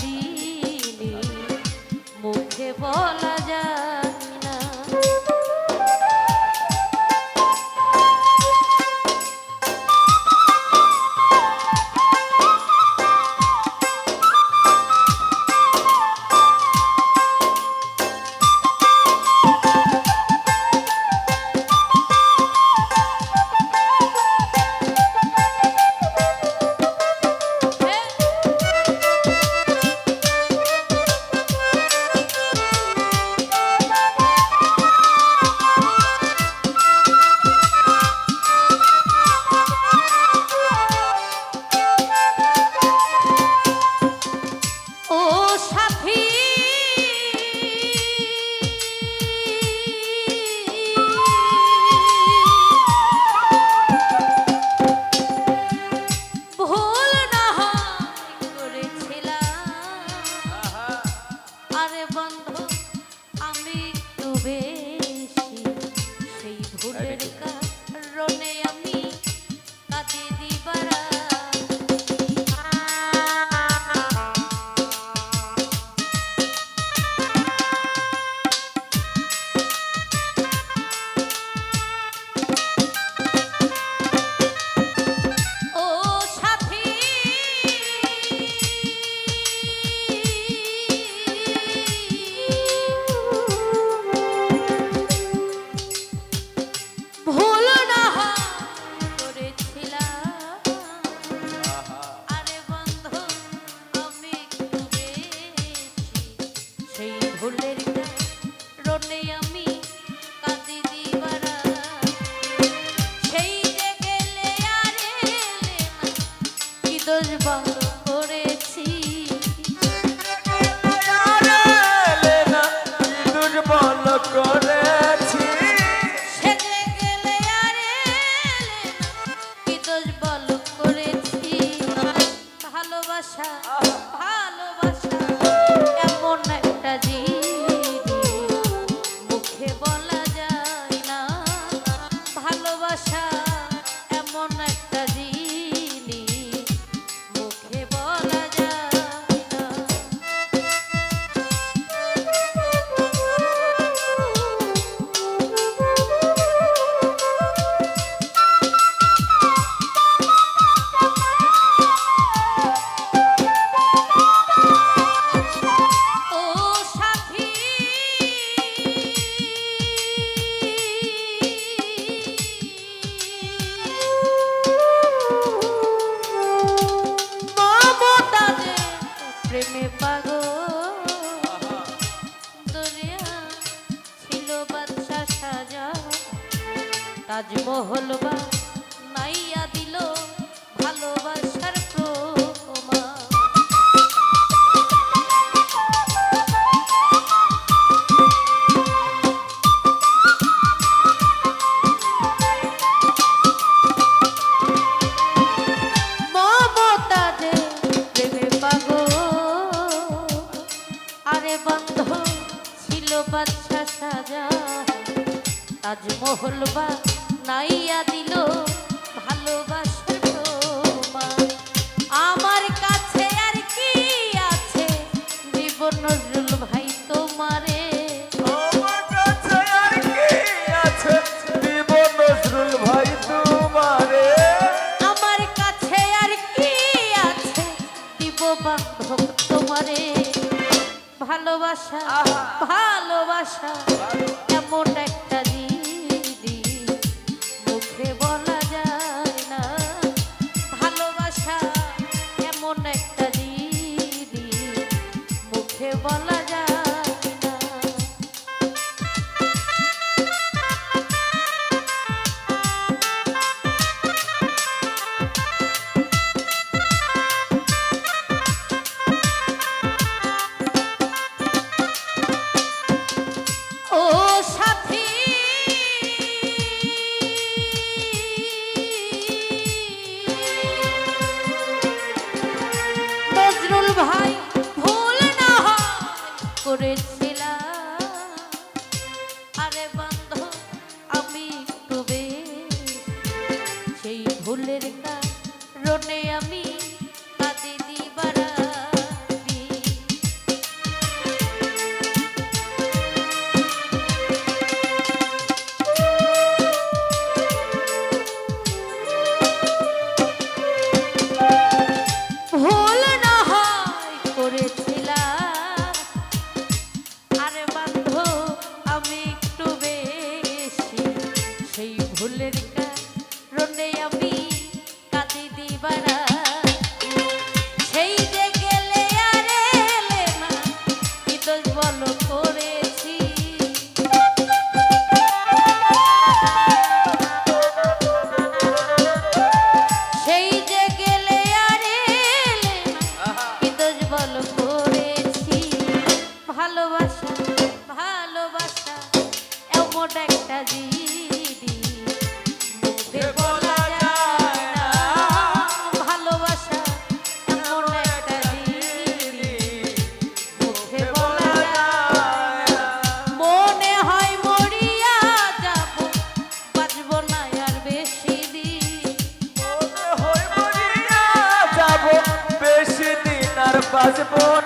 জিনিস মুখে বলা যায় ভালোবাসা। তাজমহল বা নাইয়া দিল ভালোবাসার প্রমাণ মমতাজে প্রেমে পাগল, আরে বন্ধ ছিল বাচ্চা সাজা। তাজমহল বা নাইয়া দিল প্রমাণ আমার কাছে আর কি আছে? জীবন নজরুল ভাই তোমারে। আমার কাছে আর কি আছে? দিব নজরুল ভাই তোমারে। আমার কাছে আর কি আছে? দিব বান্ধব তোমারে। ভালোবাসা ভালোবাসা এমন একটা জিনিস বেশি দিন আর বাঁচবো